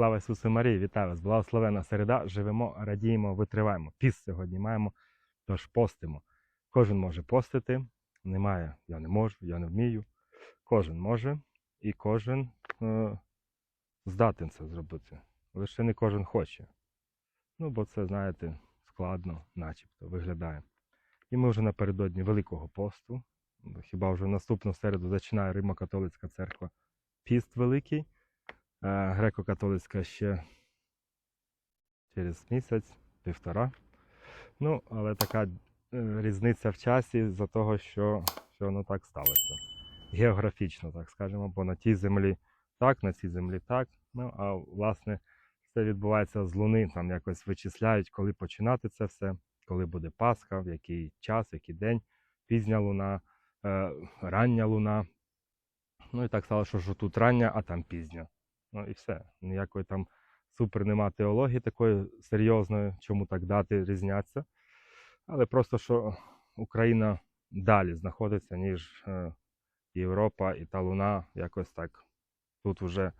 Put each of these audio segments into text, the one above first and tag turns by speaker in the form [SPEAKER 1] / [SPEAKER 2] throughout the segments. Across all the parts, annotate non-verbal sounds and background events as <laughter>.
[SPEAKER 1] Слава Ісусу Марії, вітаю вас! Благословена середа. Живемо, радіємо, витриваємо. Піст сьогодні маємо, тож постимо. Кожен може постити. Немає, я не можу, я не вмію. Кожен може і кожен е, здатен це зробити. Лише не кожен хоче. Ну, бо це, знаєте, складно, начебто, виглядає. І ми вже напередодні Великого посту. Хіба вже наступну середу починає Римо-католицька церква піст великий. Е, Греко-католицька ще через місяць, півтора. Ну, але така е, різниця в часі за того, що, що воно так сталося. Географічно, так скажемо, бо на тій землі так, на цій землі так. Ну, а власне, все відбувається з Луни, там якось вичисляють, коли починати це все, коли буде Пасха, в який час, в який день, пізня луна, е, рання луна. Ну і так стало, що тут рання, а там пізня. Ну і все. Ніякої там супер нема теології такої серйозної, чому так дати різняться. Але просто що Україна далі знаходиться, ніж е, Європа і та Луна якось так тут вже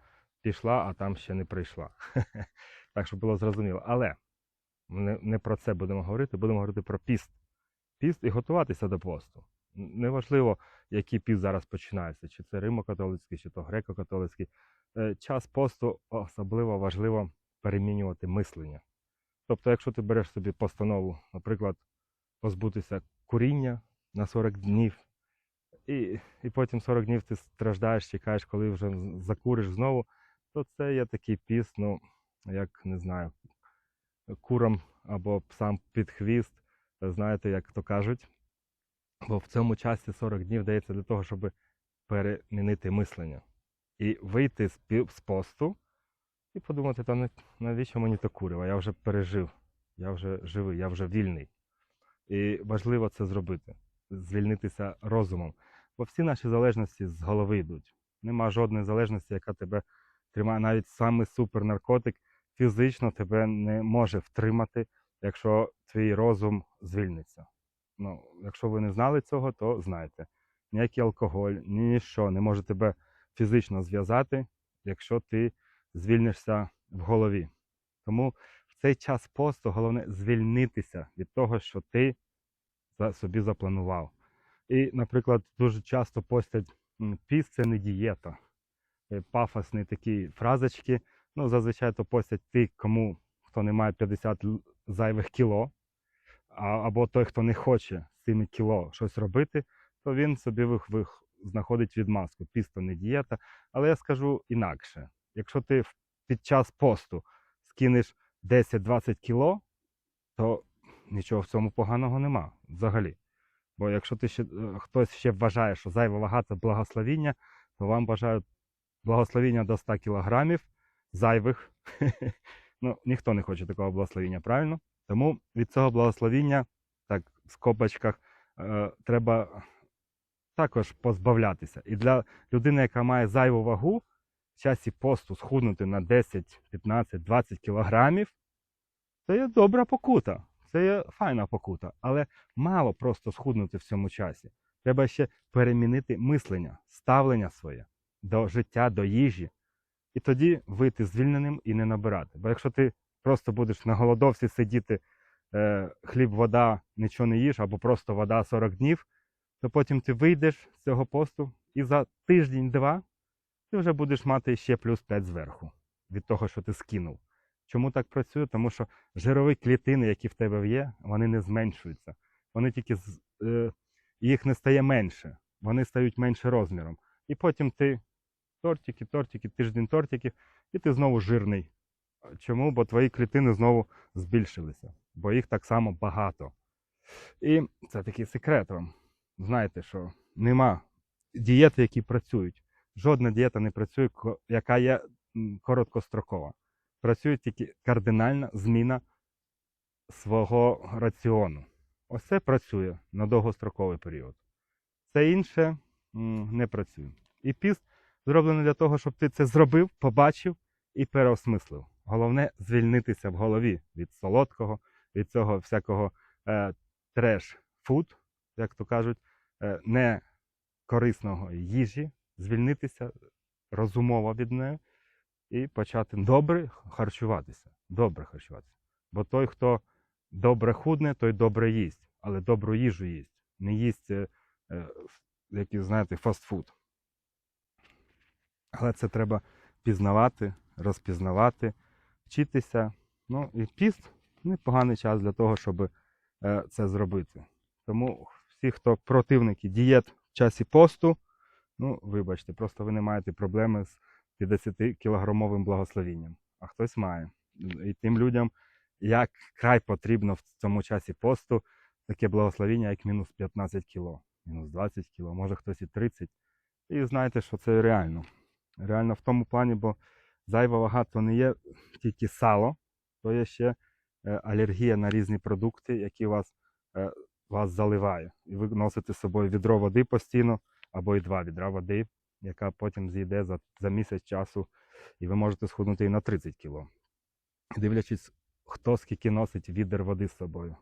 [SPEAKER 1] пішла, а там ще не прийшла. <laughs> Так що було зрозуміло. Але не, не про це будемо говорити, будемо говорити про піст. Піст і готуватися до посту. Неважливо, який піст зараз починається, чи це Римо-католицький, чи то греко-католицький. Е, Час посту особливо важливо перемінювати мислення. Тобто, якщо ти береш собі постанову, наприклад, позбутися куріння на 40 днів, і, і потім 40 днів ти страждаєш, чекаєш, коли вже закуриш знову, то це є такий піст, ну, як не знаю, курам або псам під хвіст, знаєте, як то кажуть. Бо в цьому часі 40 днів дається для того, щоб перемінити мислення і вийти з, з посту і подумати, та навіщо мені то куриво? Я вже пережив, я вже живий, я вже вільний. І важливо це зробити, звільнитися розумом. Бо всі наші залежності з голови йдуть. Нема жодної залежності, яка тебе тримає. Навіть самий супернаркотик фізично тебе не може втримати, якщо твій розум звільниться. Ну, якщо ви не знали цього, то знайте. Ніякий алкоголь, ніщо не може тебе фізично зв'язати, якщо ти звільнишся в голові. Тому в цей час посту головне звільнитися від того, що ти собі запланував. І, наприклад, дуже часто постять піст це не дієта. Е, Пафосні такі фразочки. Ну, зазвичай то постять ті, кому хто не має 50 зайвих кіло, або той, хто не хоче з цими кіло щось робити, то він собі знаходить відмазку. Піст то не дієта. Але я скажу інакше. Якщо ти під час посту скинеш 10-20 кіло, то нічого в цьому поганого нема взагалі. Бо якщо ти ще, е, хтось ще вважає, що зайва вага це благословіння, то вам бажаю благословіння до 100 кілограмів зайвих. <laughs> ну, ніхто не хоче такого благословіння, правильно? Тому від цього благословіння, так, в скобочках, е, треба також позбавлятися. І для людини, яка має зайву вагу, в часі посту схуднути на 10, 15, 20 кілограмів, це є добра покута. Це є файна покута. Але мало просто схуднути в цьому часі. Треба ще перемінити мислення, ставлення своє до життя, до їжі. І тоді вийти звільненим і не набирати. Бо якщо ти просто будеш на голодовці сидіти, е, хліб, вода, нічого не їш, або просто вода 40 днів, то потім ти вийдеш з цього посту і за тиждень-два ти вже будеш мати ще плюс 5 зверху від того, що ти скинув. Чому так працює? Тому що жирові клітини, які в тебе є, вони не зменшуються. Вони тільки е, їх не стає менше, вони стають менше розміром. І потім ти тортики, тортики, тиждень тортиків, і ти знову жирний. Чому? Бо твої клітини знову збільшилися, бо їх так само багато. І це такий секрет вам. Знаєте, що нема дієти, які працюють. Жодна дієта не працює, яка є короткострокова. Працює тільки кардинальна зміна свого раціону. Ось це працює на довгостроковий період. Це інше не працює. І піст зроблений для того, щоб ти це зробив, побачив і переосмислив. Головне звільнитися в голові від солодкого, від цього всякого е, треш-фуд, як то кажуть, не корисного їжі, звільнитися розумово від неї і почати добре харчуватися. Добре харчуватися. Бо той, хто добре худне, той добре їсть, але добру їжу їсть. Не їсть, е, е, який, знаєте, фастфуд. Але це треба пізнавати, розпізнавати, вчитися. Ну і піст непоганий час для того, щоб е, це зробити. Тому всі, хто противники дієт в часі посту, ну, вибачте, просто ви не маєте проблеми з 50-кілограмовим благословінням, а хтось має. І тим людям, як край потрібно в цьому часі посту, таке благословіння, як мінус 15 кіло, мінус 20 кіло, може хтось і 30. І знаєте, що це реально. Реально в тому плані, бо зайва вага то не є тільки сало, то є ще е, алергія на різні продукти, які вас, е, вас заливає. І ви носите з собою відро води постійно, або і два відра води, яка потім зійде за, за місяць часу, і ви можете схуднути і на 30 кіло. Дивлячись, хто скільки носить відер води з собою.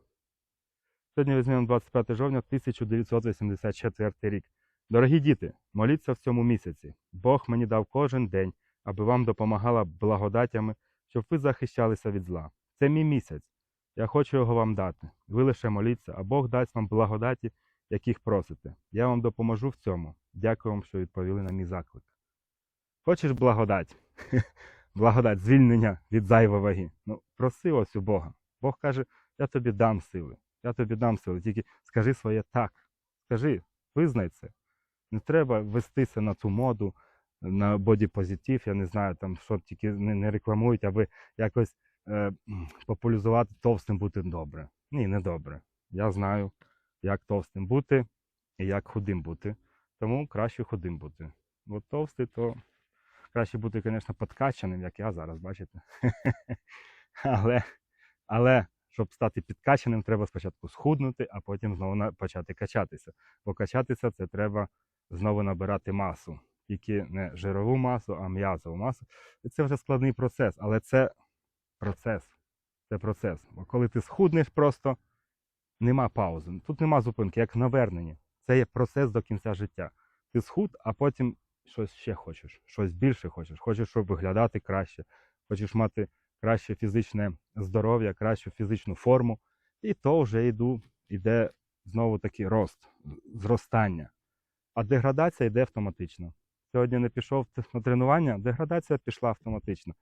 [SPEAKER 1] Сьогодні візьмемо 25 жовтня 1984 рік. Дорогі діти, моліться в цьому місяці. Бог мені дав кожен день, аби вам допомагала благодатями, щоб ви захищалися від зла. Це мій місяць. Я хочу його вам дати. Ви лише моліться, а Бог дасть вам благодаті, яких просите. Я вам допоможу в цьому. Дякую вам, що відповіли на мій заклик. Хочеш благодать? <laughs> Благодать, звільнення від зайвої ваги. Ну, проси ось у Бога. Бог каже, я тобі дам сили. Я тобі дам сили. Тільки скажи своє так. Скажи, визнай це. Не треба вестися на цю моду, на бодіпозитив, я не знаю, там що тільки не рекламують, аби якось е, товстим бути добре. Ні, не добре. Я знаю, як товстим бути і як худим бути. Тому краще худим бути. Бо товстий, то краще бути, звісно, подкачаним, як я зараз, бачите. <laughs> але, але щоб стати підкачаним, треба спочатку схуднути, а потім знову почати качатися. Бо качатися це треба знову набирати масу. Тільки не жирову масу, а м'язову масу. І це вже складний процес, але це процес. Це процес. Бо коли ти схуднеш просто, нема паузи. Тут нема зупинки, як в наверненні. Це є процес до кінця життя. Ти схуд, а потім щось ще хочеш, щось більше хочеш. Хочеш, щоб виглядати краще, хочеш мати краще фізичне здоров'я, кращу фізичну форму. І то вже йду, йде знову таки рост, зростання. А деградація йде автоматично. Сьогодні не пішов на тренування, деградація пішла автоматично.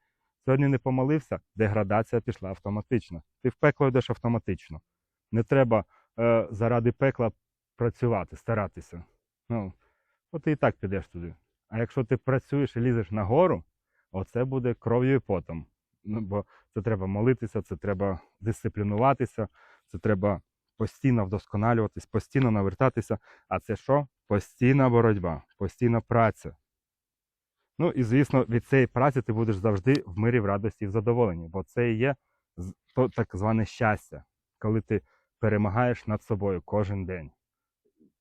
[SPEAKER 1] Сьогодні не помолився, деградація пішла автоматично. Ти в пекло йдеш автоматично. Не треба е, заради пекла працювати, старатися. Ну, от ти і так підеш туди. А якщо ти працюєш і лізеш нагору, оце буде кров'ю і потом. Ну, бо це треба молитися, це треба дисциплінуватися, це треба постійно вдосконалюватись, постійно навертатися. А це що? Постійна боротьба, постійна праця. Ну і звісно, від цієї праці ти будеш завжди в мирі, в радості і в задоволенні, бо це і є то так зване щастя, коли ти перемагаєш над собою кожен день.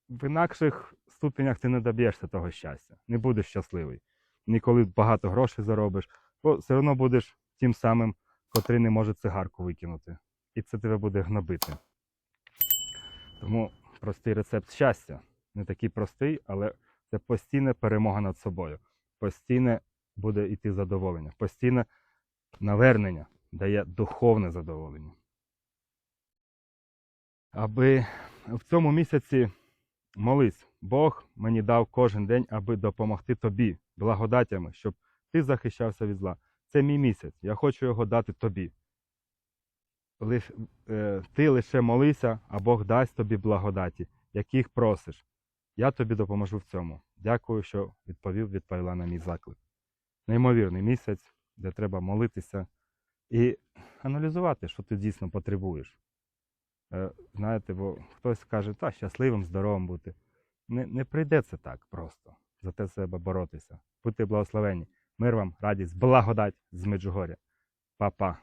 [SPEAKER 1] В інакших ступенях ти не доб'єшся того щастя, не будеш щасливий. Ніколи багато грошей заробиш, бо все одно будеш тим самим, котрий не може цигарку викинути. І це тебе буде гнобити. Тому простий рецепт щастя. Не такий простий, але це постійна перемога над собою. Постійне буде йти задоволення. Постійне навернення дає духовне задоволення. Аби в цьому місяці молись, Бог мені дав кожен день, аби допомогти тобі благодатями, щоб ти захищався від зла. Це мій місяць. Я хочу його дати тобі. Лиш, е, ти лише молися, а Бог дасть тобі благодаті, яких просиш. Я тобі допоможу в цьому. Дякую, що відповів, відповіла на мій заклик. Неймовірний місяць, де треба молитися і аналізувати, що ти дійсно потребуєш. Е, знаєте, бо хтось каже, та щасливим, здоровим бути. Не, не прийде це так просто. За те себе боротися. Будьте благословені. Мир вам, радість, благодать з Меджугоря. Па-па.